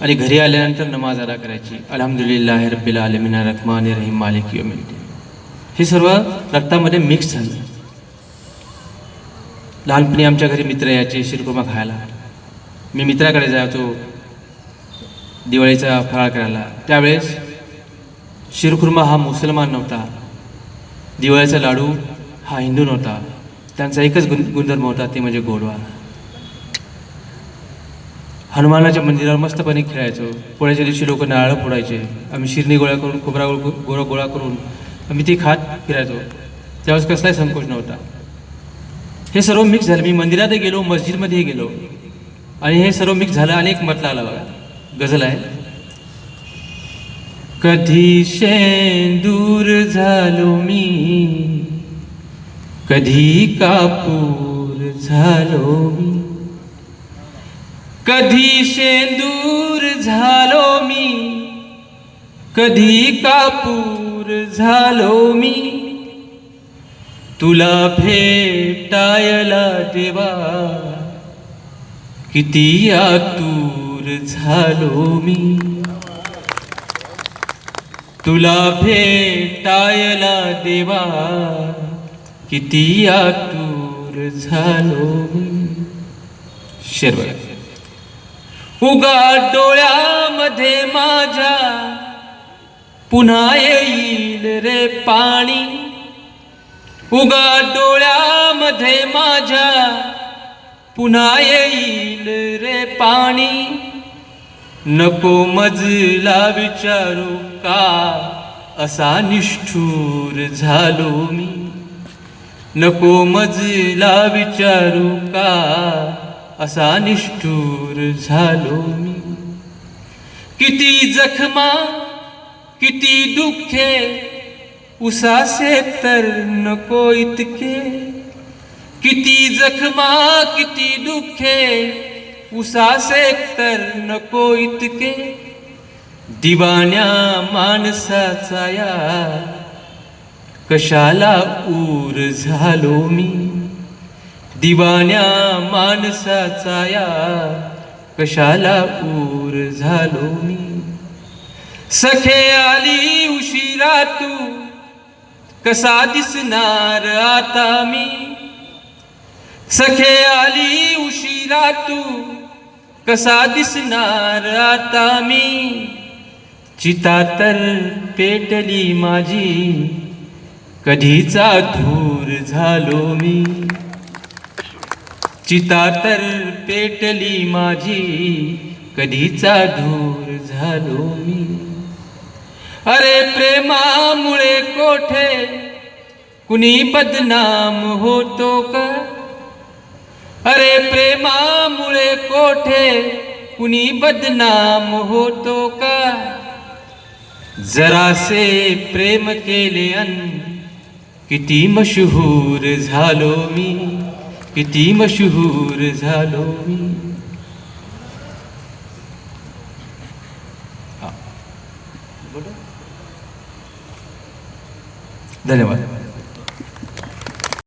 आणि घरी आल्यानंतर नमाज अदा करायची. अल्हम्दुलिल्लाह रब्बिल आलमीन रहमान रहीम मालिक यौमिद्दीन हे सर्व रक्तामध्ये मिक्स झालं. लहानपणी आमच्या घरी मित्र यायचे शिरकुमा खायला. मी मित्राकडे जायचो दिवाळीचा फराळ करायला. त्यावेळेस शिरखुर्मा हा मुसलमान नव्हता. दिवाळीचा लाडू हा हिंदू नव्हता. त्यांचा एकच गुण गुणधर्म होता ते म्हणजे गोडवा. हनुमानाच्या मंदिरावर मस्तपणे खेळायचो. पोळ्याच्या दिवशी लोक नारळ फोडायचे. आम्ही शिरणी गोळा करून खोबरा गोळ गोळा गोळा करून आम्ही ती खात फिरायचो. त्यावेळेस कसलाही संकोच नव्हता. हे सर्व मिक्स झालं. मी मंदिरातही गेलो मस्जिदमध्येही गेलो. आणि हे सर्व मिक्स झालं आणि एक मतला आला बघा. गझल आहे. कधी शेंदूर झालो मी? कधी कापूर झालो मी? कधी शेंदूर झालो मी? कधी कापूर झालो मी? तुला भेटायला देवा किती आतूर झालो मी? तुला भेटायला देवा किती आतूर झालो मी? शेर उगा डोळ्यामध्ये माझ्या. पुन्हा येईल रे पाणी. उगा डोळ्यामध्ये माझ्या. पुन्हा येईल रे पाणी. नको मजला विचारू का? असा निष्ठूर झालो मी. नको मजला विचारू का? असा निष्ठूर झालो मी। किती जखमा, किती दुःखे, उसासे तर नको इतके। किती जखमा, किती दुःखे, उसासे तर नको इतके। दिवाण्या माणसाचा या कशाला ऊर झालो मी। दिवाण्या माणसाचा या कशाला पूर झालो मी? सखे आली उशिरा तू कसा दिसणार आता मी? सखे आली उशिरा तू कसा दिसणार आता मी? चिता तर पेटली माझी कधीचा धूर झालो मी? चिता तर पेटली माझी कधीचा धूर झालो मी. अरे प्रेमामुळे कोठे कुणी बदनाम होतो का? अरे प्रेमामुळे कोठे कुणी बदनाम होतो का? जरासे प्रेम केले अन किती मशहूर झालो मी. किती मशहूर झालो मी. धन्यवाद.